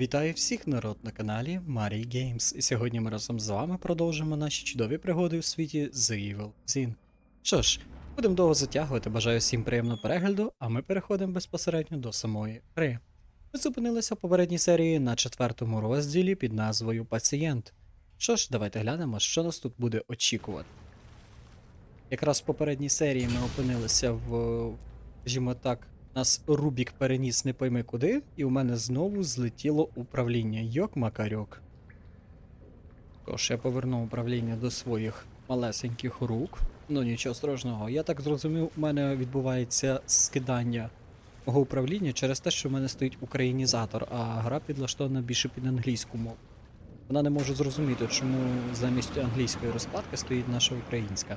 Вітаю всіх народ на каналі Марій Games. І сьогодні ми разом з вами продовжимо наші чудові пригоди у світі The Evil Zin. Що ж, будемо довго затягувати, бажаю всім приємного перегляду, а ми переходимо безпосередньо до самої гри. Ми зупинилися в попередній серії на четвертому розділі під назвою Пацієнт. Що ж, давайте глянемо, що нас тут буде очікувати. Якраз в попередній серії ми опинилися в, скажімо так, нас Рубік переніс не пойми куди, і у мене знову злетіло управління. Йок макарьок. Тож, я повернув управління до своїх малесеньких рук. Ну нічого страшного. Я так зрозумів, у мене відбувається скидання мого управління через те, що в мене стоїть українізатор, а гра підлаштована більше під англійську мову. Вона не може зрозуміти, чому замість англійської розкладки стоїть наша українська.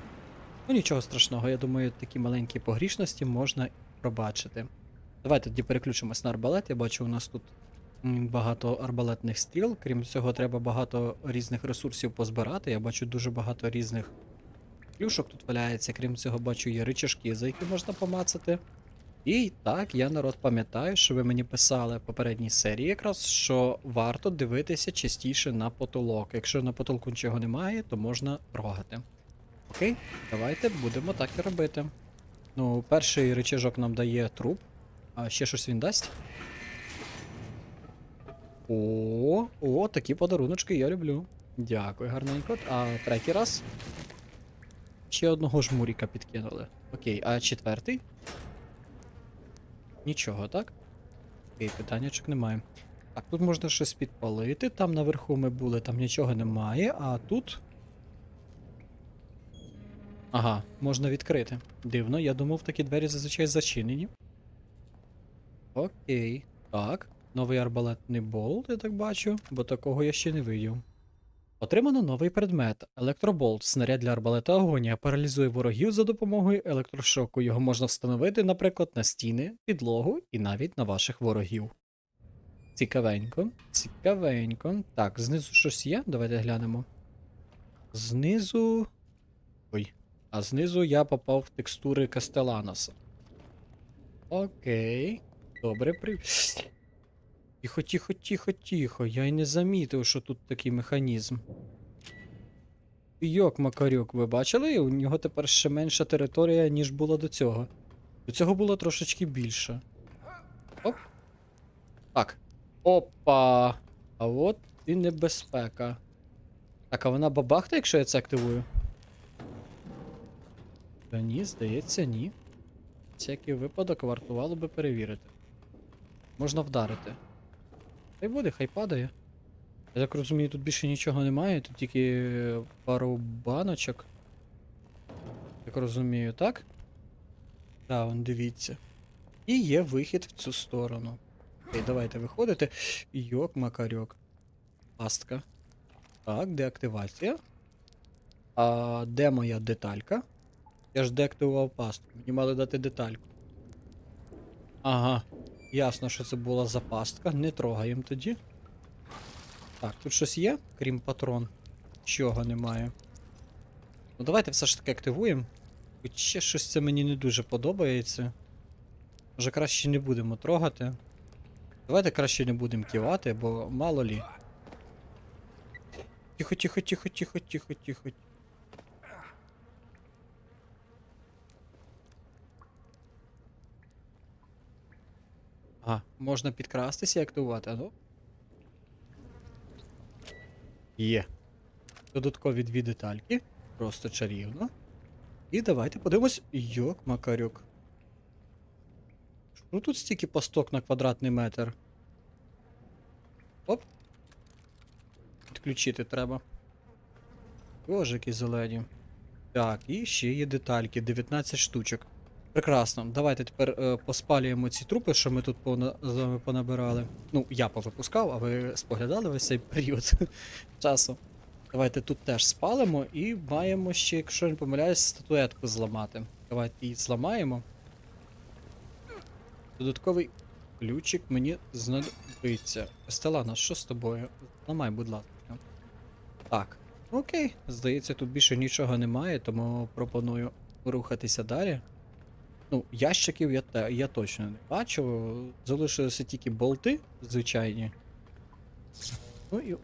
Ну нічого страшного, я думаю, такі маленькі погрішності можна пробачити. Давайте тоді переключимось на арбалет. Я бачу, у нас тут багато арбалетних стріл. Крім цього, треба багато різних ресурсів позбирати. Я бачу дуже багато різних плюшок тут валяється. Крім цього, бачу є ричажки, за які можна помацати. І так, я народ пам'ятаю, що ви мені писали в попередній серії, якраз що варто дивитися частіше на потолок. Якщо на потолку нічого немає, то можна трогати. Окей, давайте будемо так і робити. Ну, перший речажок нам дає труп. А ще щось він дасть. О, о, такі подаруночки я люблю. Дякую, гарненько. А третій раз. Ще одного жмуріка підкинули. Окей, а четвертий? Нічого, так? Окей, питаннячок немає. Так, тут можна щось підпалити. Там наверху ми були, там нічого немає, а тут. Ага, можна відкрити. Дивно, я думав, такі двері зазвичай зачинені. Окей. Так. Новий арбалетний болт, я так бачу, бо такого я ще не видів. Отримано новий предмет електроболт. Снаряд для арбалета агонія паралізує ворогів за допомогою електрошоку. Його можна встановити, наприклад, на стіни, підлогу і навіть на ваших ворогів. Цікавенько, цікавенько. Так, знизу щось є? Давайте глянемо. Знизу. Ой. А знизу я попав в текстури Кастеланоса. Окей. Добре, при. Тихо, тихо, тихо, тихо. Я й не замітив, що тут такий механізм. Йок, Макарюк, ви бачили? У нього тепер ще менша територія, ніж була до цього. До цього було трошечки більше. Оп. Так. Опа. А от і небезпека. Так, а вона бабахта, якщо я це активую? Та ні, здається, ні. Всякий випадок вартувало би перевірити. Можна вдарити. Та й буде, хай падає. Я так розумію, тут більше нічого немає, тут тільки пару баночок. Так розумію, так? Так, он дивіться. І є вихід в цю сторону. Окей, давайте виходити. Йок, макарьок. Пастка. Так, деактивація. А де моя деталька? Я ж деактивував пастку. Мені мали дати детальку. Ага. Ясно, що це була запастка. Не трогаємо тоді. Так, тут щось є, крім патрон. Чого немає. Ну давайте все ж таки активуємо. Хоч ще щось це мені не дуже подобається. Може краще не будемо трогати. Давайте краще не будемо кивати, бо мало лі. Тихо, тихо, тихо, тихо, тихо, тихо. А, можна підкрастися і активувати, ну? Є. Додаткові дві детальки. Просто чарівно. І давайте подивимось. Йок, макарюк. Що тут стільки пасток на квадратний метр? Оп. Підключити треба. Які зелені. Так, і ще є детальки, 19 штучок. Прекрасно. Давайте тепер е, поспалюємо ці трупи, що ми тут пона- понабирали. Ну, я повипускав, а ви споглядали весь цей період часу. Давайте тут теж спалимо і маємо ще, якщо не помиляюсь, статуетку зламати. Давайте її зламаємо. Додатковий ключик мені знадобиться. Стелана, що з тобою? Зламай, будь ласка. Так. Окей, здається, тут більше нічого немає, тому пропоную рухатися далі. Ну, ящиків я, я точно не бачу. Залишилися тільки болти, звичайні. Ну і.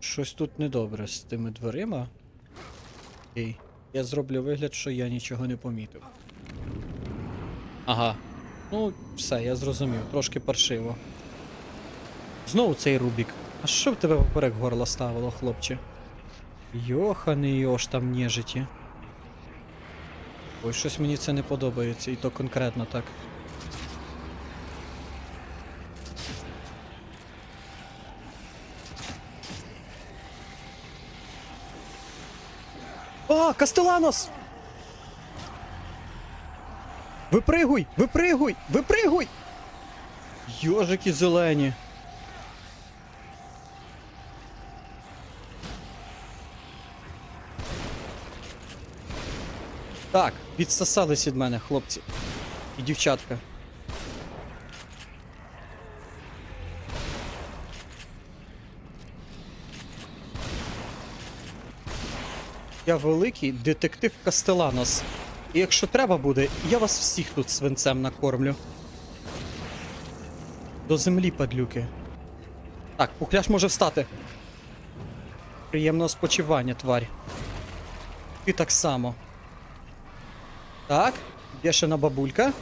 Щось тут недобре з тими дверима. Окей. Я зроблю вигляд, що я нічого не помітив. Ага. Ну, все, я зрозумів, трошки паршиво. Знову цей Рубік. А що в тебе поперек горла ставило, хлопче? Йоханий йош там нежиті. Ой, щось мені це не подобається, і то конкретно так. А, Кастеланос! Випригуй! Випригуй! Випригуй! Йожики зелені. Так, відсосались від мене, хлопці. І дівчатка. Я великий детектив Кастеланос. І якщо треба буде, я вас всіх тут свинцем накормлю. До землі, падлюки. Так, пухляш може встати. Приємного спочивання, тварь. Ти так само. Так, бешена бабулька.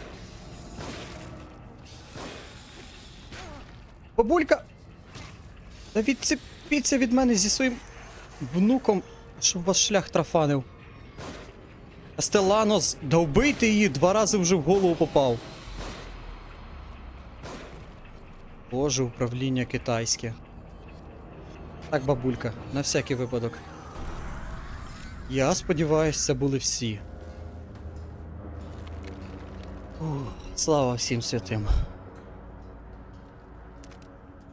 Бабулька! Та відцепіться від мене зі своїм внуком, щоб вас шлях трафанив. Стеланос, да вбийте її, два рази вже в голову попав. Боже, управління китайське. Так, бабулька, на всякий випадок. Я сподіваюся, це були всі. Слава всім святим.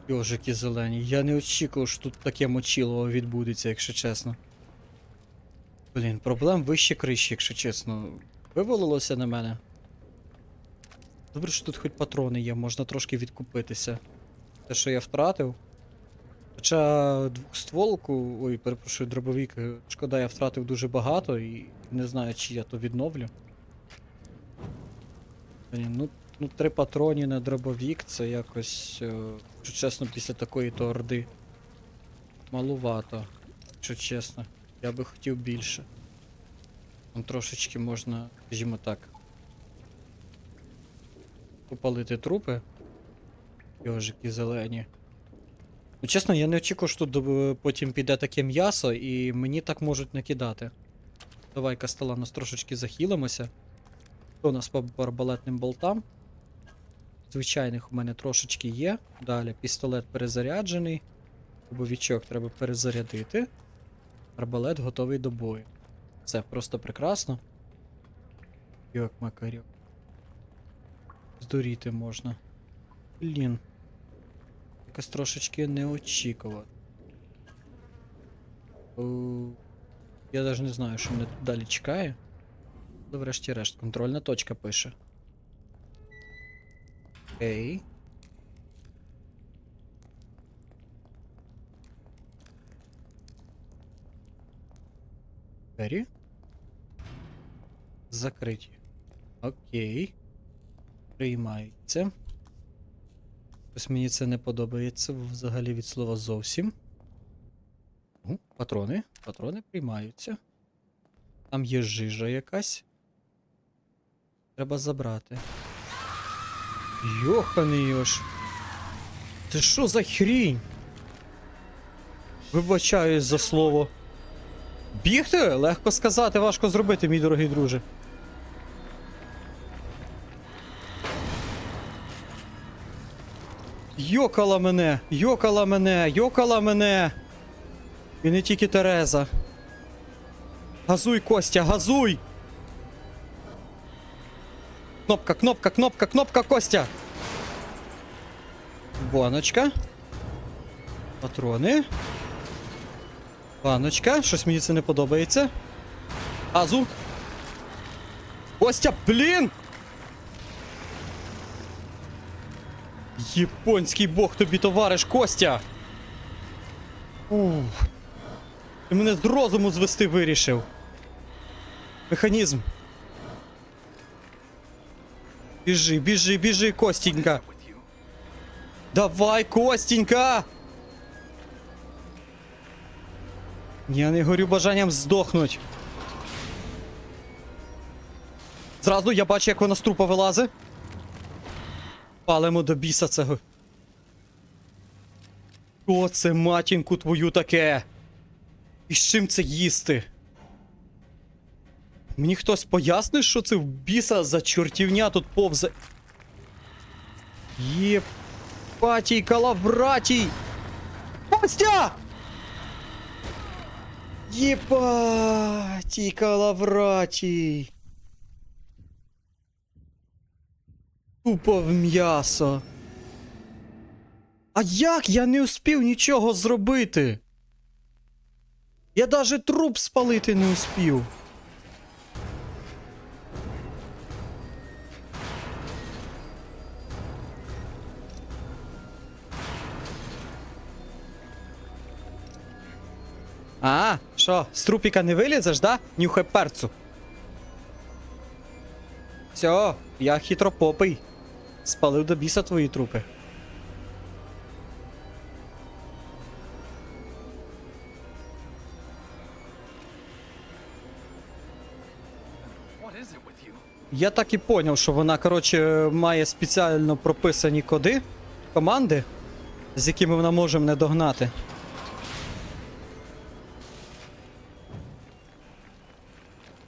Йожики зелені. Я не очікував, що тут таке мочилово відбудеться, якщо чесно. Блін, проблем вище криші, якщо чесно. Вивалилося на мене. Добре, що тут хоч патрони є, можна трошки відкупитися. Те, що я втратив. Хоча двохстволку, ой, перепрошую, дробовик, е, шкода, я втратив дуже багато і не знаю, чи я то відновлю. Блін, ну, ну три патрони на дробовік, це якось, е, якщо чесно, після такої то орди. Малувато, якщо чесно. Я би хотів більше. Там трошечки можна, скажімо так. Попалити трупи. Йожики зелені. Ну, чесно, я не очікував, що тут е, потім піде таке м'ясо, і мені так можуть накидати. Давай, Кастеланос, трошечки захилимося. Що у нас по арбалетним болтам? Звичайних у мене трошечки є. Далі пістолет перезаряджений. Дубовичок треба перезарядити. Арбалет готовий до бою. Це просто прекрасно. Йок, макарьок. Здуріти можна. Блін. Якось трошечки неочікувано. О, Я навіть не знаю, що мене далі чекає. Врешті-решт, контрольна точка пише. Окей. Двері. Закриті. Окей. Приймається. Ось мені це не подобається взагалі від слова зовсім. О, патрони. Патрони приймаються. Там є жижа якась. Треба забрати. Йоханий йош. Це що за хрінь? Вибачаюсь за слово. Бігти? Легко сказати, важко зробити, мій дорогий друже. Йокала мене, йокала мене, йокала мене. І не тільки Тереза. Газуй, Костя, газуй! Кнопка, кнопка, кнопка, кнопка, Костя! Баночка. Патрони. Баночка, щось мені це не подобається. Газу. Костя, блін! Японський бог тобі товариш, Костя! Ух. Ти мене з розуму звести вирішив. Механізм. Бежи, бежи, бежи, Костенька. Давай, Костенька! Я не горю бажанням здохнуть. Зразу я бачу, як вона з трупа вилазить. Палимо до біса цього. Що це матінку твою таке? І з чим це їсти? Мені хтось пояснить, що це в біса за чортівня тут повзе. Єпатій калавратій! Костя! Єпатій калавратій! Тупо в м'ясо. А як я не успів нічого зробити? Я даже труп спалити не успів. А, що, з трупіка не вилізеш, да? Нюхай перцу. Все, я хитропопий. Спалив до біса твої трупи. Я так і поняв, що вона, коротше, має спеціально прописані коди, команди, з якими вона може мене догнати.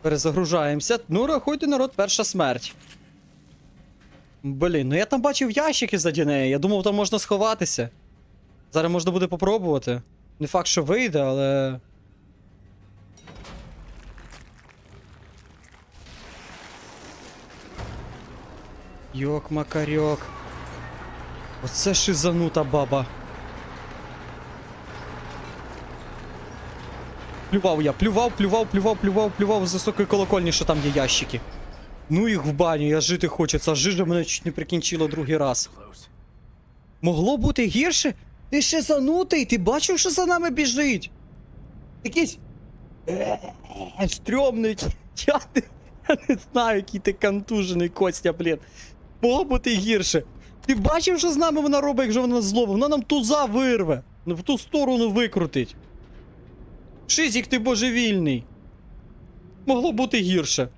Перезагружаємося. Ну, рахуйте, народ, перша смерть. Блін, ну я там бачив ящики заді неї. Я думав, там можна сховатися. Зараз можна буде попробувати. Не факт, що вийде, але. Йок, макарьок. Оце шизанута баба. Плював я, плював, плював, плював, плював, плював з високої колокольні, що там є ящики. Ну їх в баню, я жити хочу. Ця жижа мене чуть не прикінчила другий раз. Могло бути гірше? Ти ще занутий, ти бачив, що за нами біжить? Якийсь. Стрьомний. Я не, я не знаю, який ти контужений Костя, блін. Могло бути гірше. Ти бачив, що з нами вона робить, якщо вона злова? Вона нам туза вирве. Ну, В ту сторону викрутить. Шизік, ти божевільний. Могло бути гірше.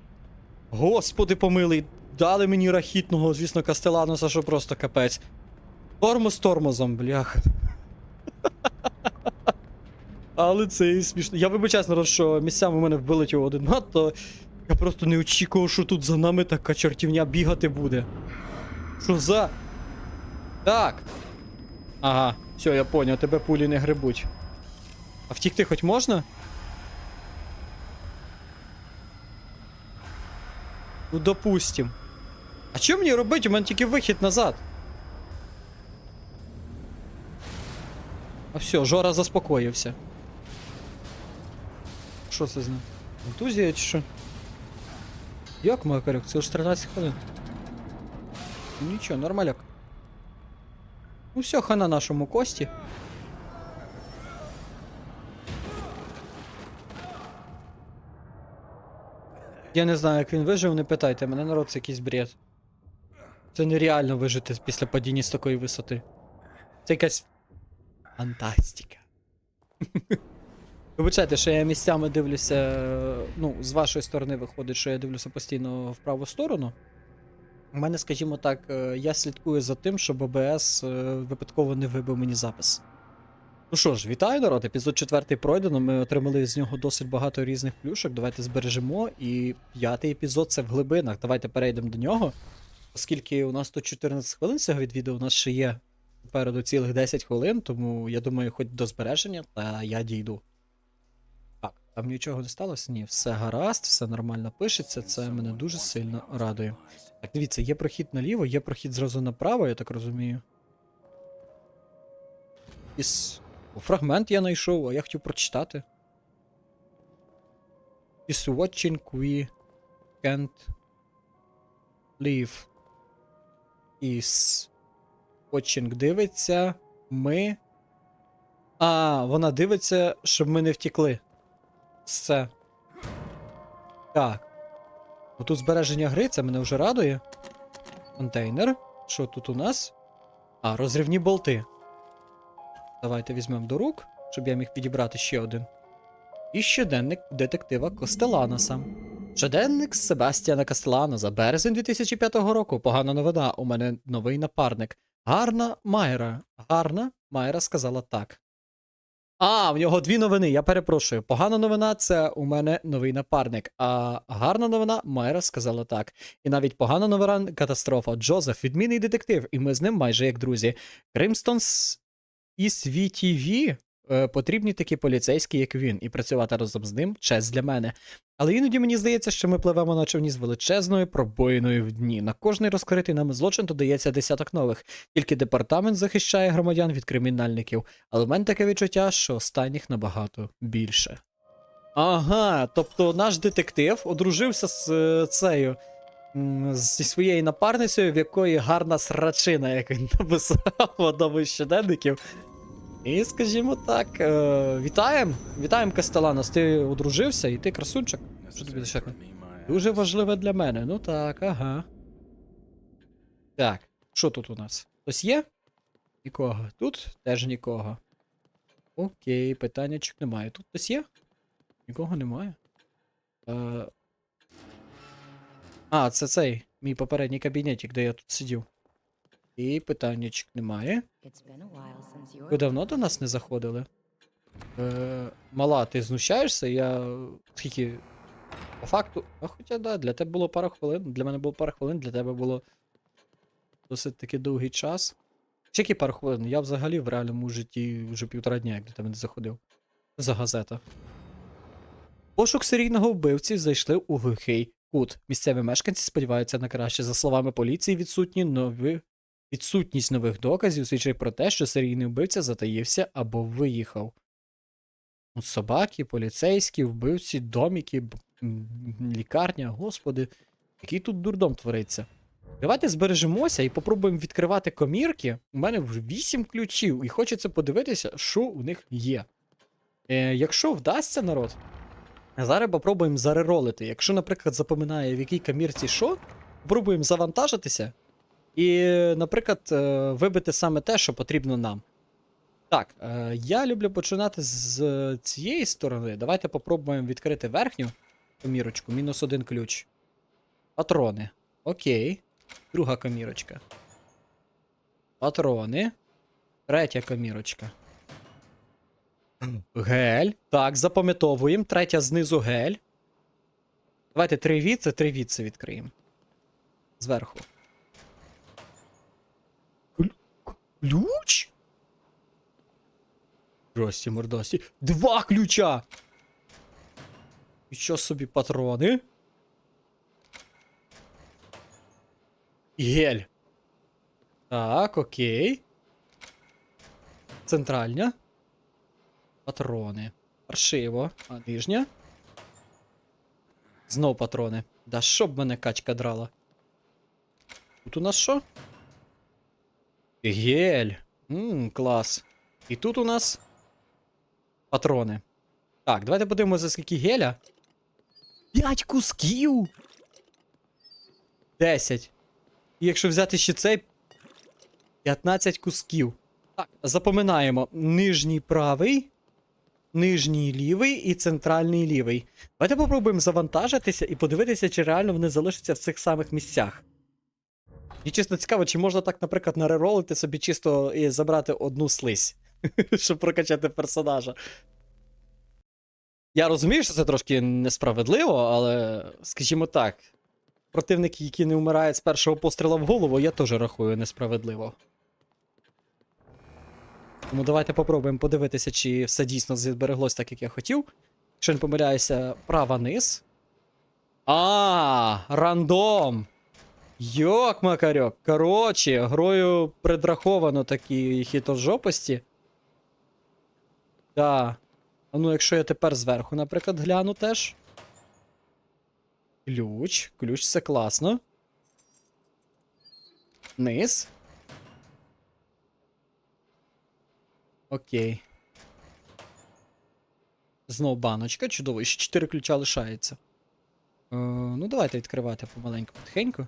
Господи помилий, дали мені рахітного, звісно, Кастеланоса, що просто капець. Тормоз тормозом, бляха. Але це і смішно. Я вибачаюсь, народ, що місцями в мене його один мат, то я просто не очікував, що тут за нами така чортівня бігати буде. Що за. Так. Ага, все, я поняв, тебе пулі не грибуть. А втікти хоч можна? Ну, допустим. А що мені робити? У мене тільки вихід назад. А все, Жора заспокоївся. Що це з ним? Контузія чи що? Як Макарюк? Це ж 13 хвилин. Ну, Нічого, нормаляк. Ну все, хана нашому кості. Я не знаю, як він вижив, не питайте мене, народ, це якийсь бред. Це нереально вижити після падіння з такої висоти. Це якась фантастика. Вибачайте, що я місцями дивлюся. Ну, з вашої сторони виходить, що я дивлюся постійно в праву сторону. У мене, скажімо так, е, я слідкую за тим, щоб ОБС е, випадково не вибив мені запис. Ну що ж, вітаю, народ. Епізод 4 пройдено. Ми отримали з нього досить багато різних плюшок. Давайте збережемо. І п'ятий епізод це в глибинах. Давайте перейдемо до нього. Оскільки у нас тут 14 хвилин цього від відео, у нас ще є попереду цілих 10 хвилин, тому я думаю, хоч до збереження, та я дійду. Так, там нічого не сталося? Ні, все гаразд, все нормально пишеться, це мене дуже сильно радує. Так, дивіться, є прохід наліво, є прохід зразу направо, я так розумію. Із... Фрагмент я знайшов, а я хотів прочитати. Is watching we can't leave. Is watching дивиться. Ми. А, вона дивиться, щоб ми не втікли. Все. Так. Отут збереження гри, це мене вже радує. Контейнер. Що тут у нас? А, розривні болти. Давайте візьмемо до рук, щоб я міг підібрати ще один. і щоденник детектива Костеланоса. Щоденник Себастьяна Кастеланоса, березень 2005 року. Погана новина. У мене новий напарник. Гарна Майра. Гарна Майра сказала так. А, в нього дві новини, я перепрошую. Погана новина це у мене новий напарник. А гарна новина Майра сказала так. І навіть погана новина катастрофа. Джозеф, відмінний детектив, і ми з ним майже як друзі. Кримстонс і СВТВ е, потрібні такі поліцейські, як він, і працювати разом з ним честь для мене. Але іноді мені здається, що ми пливемо на човні з величезною пробоїною в дні. На кожний розкритий нами злочин додається десяток нових. Тільки департамент захищає громадян від кримінальників, але в мене таке відчуття, що останніх набагато більше. Ага, тобто наш детектив одружився з е, цею. Зі своєю напарницею, в якої гарна срачина, як він написав в одному із щоденників. І скажімо так, е, вітаємо. Вітаємо, Кастеланос. Ти одружився і ти красунчик. Що тобі my Дуже важливе для мене. Ну так, ага. Так, що тут у нас? Хтось є? Нікого. Тут теж нікого. Окей, питаннячок немає. Тут хтось є? Нікого немає. Е... А, це цей мій попередній кабінетик, де я тут сидів. І питаннячок немає. Ви давно до нас не заходили? Е, мала, ти знущаєшся? Я. Скільки. По факту. А хоча да, для тебе було пара хвилин. Для мене було пара хвилин, для тебе було досить таки довгий час. Які пара хвилин? Я взагалі в реальному житті вже півтора дня, як до тебе не заходив. За газета. Пошук серійного вбивці зайшли у глухий кут. Місцеві мешканці сподіваються на краще. За словами поліції, відсутні нові Відсутність нових доказів свідчить про те, що серійний вбивця затаївся або виїхав. От собаки, поліцейські, вбивці, доміки, лікарня, господи, який тут дурдом твориться. Давайте збережемося і попробуємо відкривати комірки. У мене вже 8 ключів, і хочеться подивитися, що у них є. Е, якщо вдасться народ, зараз попробуємо зареролити. Якщо, наприклад, запоминає, в якій камірці що, попробуємо завантажитися і, наприклад, е, вибити саме те, що потрібно нам. Так, е, я люблю починати з цієї сторони. Давайте попробуємо відкрити верхню комірочку. Мінус один ключ. Патрони. Окей. Друга комірочка. Патрони. Третя комірочка. Гель. Так, запам'ятовуємо. Третя знизу гель. Давайте три віце, три віце відкриємо. Зверху. Ключ? Здрасті, мордасті. Два ключа! І що собі патрони? І Гель. Так, окей. Центральня. Патрони. Паршиво. А нижня. Знов патрони. Да щоб мене качка драла. Тут у нас що? Гель. Ммм, клас. І тут у нас патрони. Так, давайте подивимося, за скільки геля. 5 кусків. 10. І якщо взяти ще цей. 15 кусків. Так, запоминаємо. Нижній правий, нижній лівий і центральний лівий. Давайте попробуємо завантажитися і подивитися, чи реально вони залишаться в цих самих місцях. І чесно цікаво, чи можна так, наприклад, нареролити собі чисто і забрати одну слизь, щоб прокачати персонажа. Я розумію, що це трошки несправедливо, але, скажімо так, противники, які не вмирають з першого постріла в голову, я теж рахую несправедливо. Тому давайте попробуємо подивитися, чи все дійсно збереглось так, як я хотів. Якщо не помиляюся, права низ. А, рандом! Йок, макарьок. Коротше, грою предраховано такі хитрожопості. Да. А ну, якщо я тепер зверху, наприклад, гляну теж. Ключ. Ключ це класно. Низ. Окей. Знов баночка, чудово, ще 4 ключа лишається. Е, ну, давайте відкривати помаленьку, потихеньку.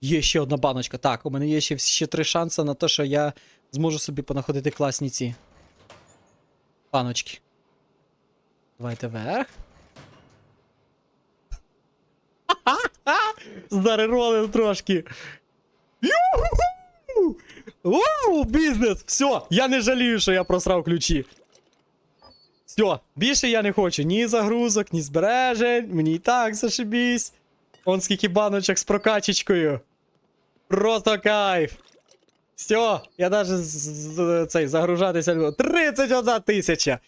Є ще одна баночка. Так, у мене є ще, ще три шанси на те, що я зможу собі понаходити класні ці. Баночки. Давайте вверх. Зареролив трошки. Ю-ху-ху! Бізнес! Все, я не жалію, що я просрав ключі. Все, більше я не хочу ні загрузок, ні збережень. Мені і так зашибісь. Он скільки баночок з прокачечкою. Просто кайф. Все, я з- цей загружатися 31 тисяча.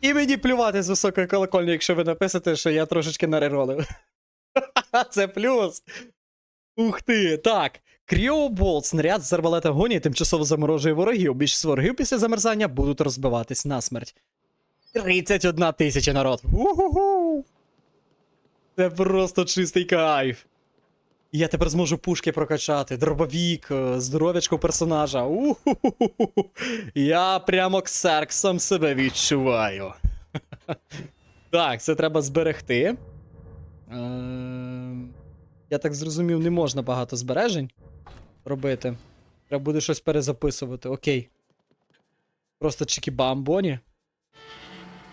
І мені плювати з високої колокольні, якщо ви напишете, що я трошечки нареролив. Це плюс. Ух ти, так. Кріоболт, снаряд з арбалета гоні тимчасово заморожує ворогів. Більшість ворогів після замерзання будуть розбиватись насмерть. 31 тисяча народ. Уху! Це просто чистий кайф. Я тепер зможу пушки прокачати, дробовік, е, здоров'ячко персонажа. У-ху-ху-ху-ху. Я прямо ксерксом себе відчуваю. Так, це треба зберегти. Ем, Я так зрозумів, не можна багато збережень робити. Треба буде щось перезаписувати. Окей. Просто чики-бам Боні.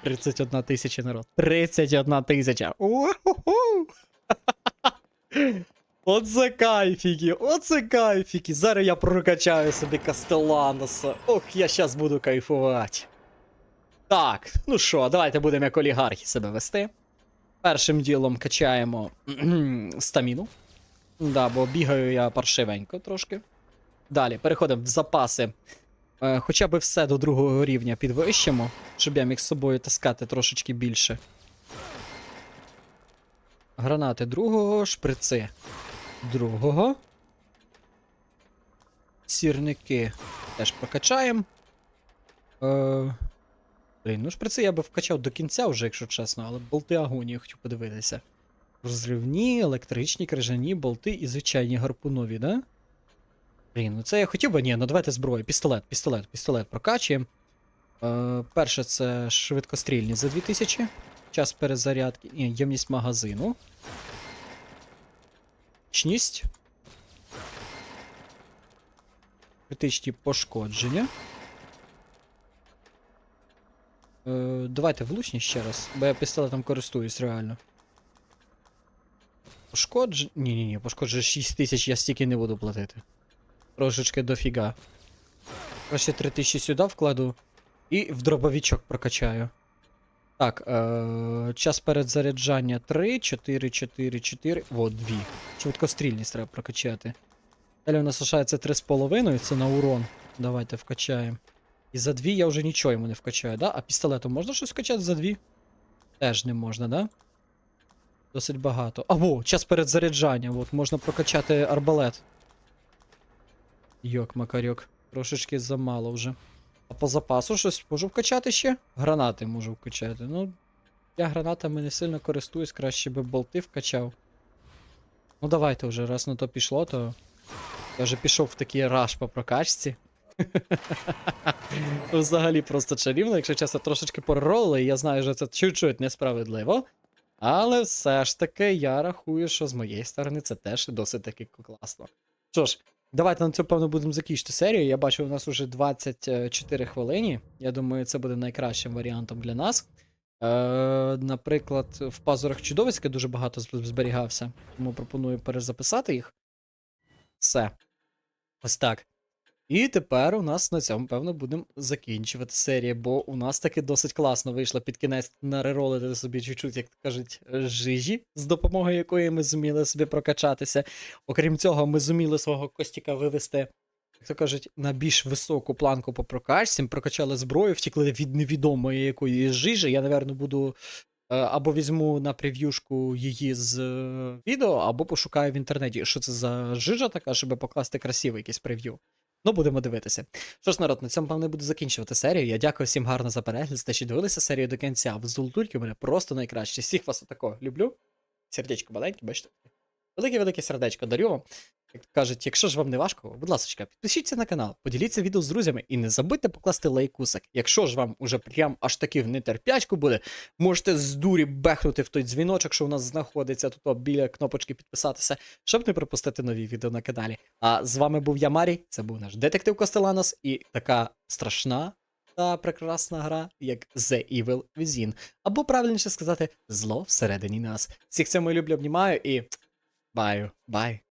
31 тисяча народ. 31 тисяча. Оце кайфіки, оце кайфіки. Зараз я прокачаю собі Кастеланоса. Ох, я щас буду кайфувати. Так, ну що, давайте будемо як олігархи себе вести. Першим ділом качаємо стаміну. Да, бо бігаю я паршивенько трошки. Далі, переходимо в запаси. Е, хоча б все до другого рівня підвищимо, щоб я міг з собою таскати трошечки більше. Гранати другого, шприци другого. Сірники теж прокачаємо. Е... Блін, ну шприци я би вкачав до кінця вже, якщо чесно, але болти агонії хотів подивитися. Розривні, електричні, крижані, болти і звичайні гарпунові, да? Блін, ну це я хотів би, ні, ну давайте зброю. Пістолет, пістолет, пістолет прокачуємо. Е, перше це швидкострільні за 2000. Час перезарядки. Ні, ємність магазину. Точність. Критичні пошкодження. Е, давайте влучність ще раз, бо я пістолетом користуюсь реально. Пошкодження. Ні-ні-ні, пошкодження 6 тисяч, я стільки не буду платити. Трошечки дофіга. Краще 3000 сюди вкладу. І в дробовичок прокачаю. Так, е- час перезаряджання 3, 4, 4, 4. О, 2. Швидкострільність треба прокачати. Далі у нас лишається 3,5, це на урон. Давайте вкачаємо. І за 2 я вже нічого йому не вкачаю, да? А пістолетом можна щось вкачати за 2? Теж не можна, да? Досить багато. Або, час перезаряджання. От, можна прокачати арбалет. Йок, макарьок. Трошечки замало вже. А по запасу щось можу вкачати ще? Гранати можу вкачати. Ну, я гранатами не сильно користуюсь, краще би болти вкачав. Ну давайте вже, раз на то пішло, то. Я вже пішов в такий раш по прокачці. Взагалі просто чарівно, якщо чесно, трошечки переролили, я знаю, що це чуть-чуть несправедливо. Але все ж таки я рахую, що з моєї сторони це теж досить таки класно. Що ж, давайте на цьому, певно, будемо закінчити серію. Я бачу, у нас вже 24 хвилини. Я думаю, це буде найкращим варіантом для нас. Е, наприклад, в пазурах чудовиська дуже багато зберігався, тому пропоную перезаписати їх. Все. Ось так. І тепер у нас на цьому, певно, будемо закінчувати серію, бо у нас таки досить класно вийшло під кінець нареролити собі чуть-чуть, як кажуть, жижі, з допомогою якої ми зуміли собі прокачатися. Окрім цього, ми зуміли свого Костіка вивести, як то кажуть, на більш високу планку по прокачці, прокачали зброю, втікли від невідомої якоїсь жижі. Я, напевно, буду е, або візьму на прев'юшку її з е, відео, або пошукаю в інтернеті, що це за жижа така, щоб покласти красиве якесь прев'ю. Ну, будемо дивитися. Що ж, народ, на цьому, певно, буду закінчувати серію. Я дякую всім гарно за перегляд, за те, що дивилися серію до кінця. В золотульки мене просто найкраще. Всіх вас отако люблю. Сердечко маленьке, бачите? Велике-велике сердечко дарю вам. Як кажуть, якщо ж вам не важко, будь ласка, підпишіться на канал, поділіться відео з друзями і не забудьте покласти лайкусик. Якщо ж вам уже прям аж таки в нетерпячку буде, можете з дурі бехнути в той дзвіночок, що у нас знаходиться тут біля кнопочки підписатися, щоб не пропустити нові відео на каналі. А з вами був я Марій, це був наш детектив Костеланос і така страшна, та прекрасна гра, як The Evil Within, або правильніше сказати, зло всередині нас. Всіх це мої люблю, обнімаю і bye. Bye.